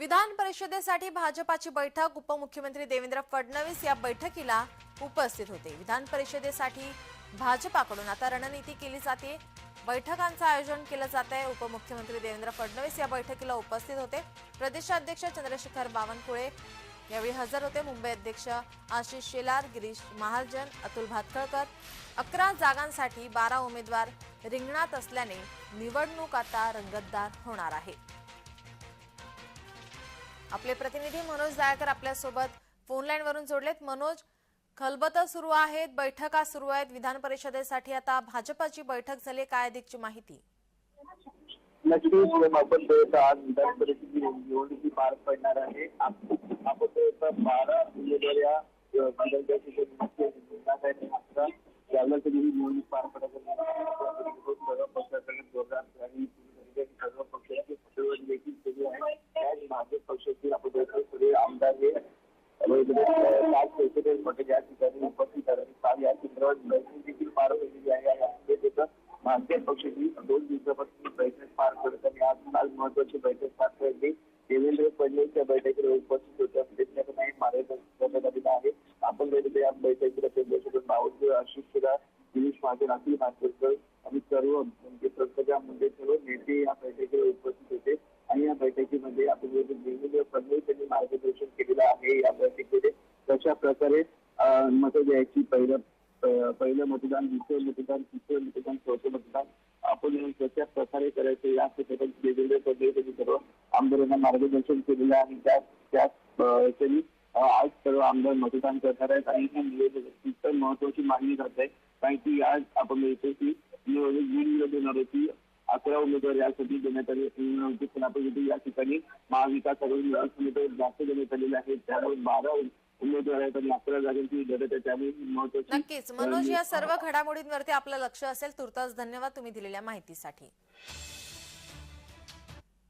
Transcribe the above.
विधान परिषदेसाठी भाजपाची बैठक उपमुख्यमंत्री देवेंद्र फडणवीस या बैठकीला उपस्थित होते. विधान परिषदेसाठी भाजपाकडून आता रणनीती केली जाते. बैठकांचं आयोजन केलं जात आहे उपमुख्यमंत्री देवेंद्र फडणवीस या बैठकीला उपस्थित होते. प्रदेशाध्यक्ष चंद्रशेखर बावनकुळे यावेळी हजर होते. मुंबई अध्यक्ष आशिष शेलार गिरीश महाजन अतुल भातखळकर. अकरा जागांसाठी बारा उमेदवार रिंगणात असल्याने निवडणूक आता रंगतदार होणार आहे. आपले प्रतिनिधी मनोज जायकर आपल्यासोबत फोनलाईन वरून जोडलेत. मनोज खलबत सुरू आहेत बैठका सुरू आहेत. विधान परिषदेसाठी आता भाजपाची बैठक झाली काय अधिकची माहिती? नक्कीच आपण आज विधान परिषदेची निवडणुकी पार पडणार आहे. आपण बारा उमेदवार या विधान परिषदेमध्ये रिंगणात यावेळेस निवडणूक पार पडत आहे. सर्व पक्षाकडे जोरदार आणि सर्व पक्षाची पक्षवट देखील केली आहे त्याच भाजप पक्षाचे आपण बघतो सगळे आमदार हे पाच पैसे पटेल या ठिकाणी उपस्थित आहेत काल या चित्रावर बैठक देखील पार पडलेली आहे या भारतीय पक्षाची दोन दिवसापासून बैठक पार पडत आणि आज काल महत्वाची बैठक पार पडली देवेंद्र फडणवीस या बैठकीला उपस्थित होत्या त्यांच्याकडे मार्गदर्शन करण्यात आलेलं आहे आपण बघितलं या बैठकीला चंद्रशेखर बावनकुळे अशोक शेलार गिरीश महाजन अखिल भास्करकर आणि सर्व म्हणजे प्रत्येका सर्व नेते या बैठकीला उपस्थित होते आणि या बैठकीमध्ये आपण बघितलं देवेंद्र फडणवीस यांनी मार्गदर्शन केलेलं आहे या अशा प्रकारे मतं द्यायची. पहिलं पहिलं मतदान दुसरं मतदान तिसरं मतदान चौथं मतदान. आपण कशा प्रकारे करायचं या क्षेत्रात देवेंद्र फडणवीस सर्व आमदारांना मार्गदर्शन केलेलं आहे. त्या त्याच अं, आज सर्व आमदार मतदान करणार आहेत आणि ह्या निवडणुकीत महत्वाची मागणी जात आहे. कारण की आज आपण बघतो की निवडणूक बिनविरोध होणार होती अकरा उमेदवार यासाठी देण्यात आले. होते पण आपण या ठिकाणी महाविकास आघाडी उमेदवार जास्त देण्यात आलेले आहेत. त्यामुळे बारा उमेदवार आहेत आणि अकरा जागांची लढत आहे त्यामुळे महत्वाची नक्कीच. मनोज या सर्व घडामोडींवरती आपलं लक्ष असेल तुर्तास धन्यवाद तुम्ही दिलेल्या माहितीसाठी.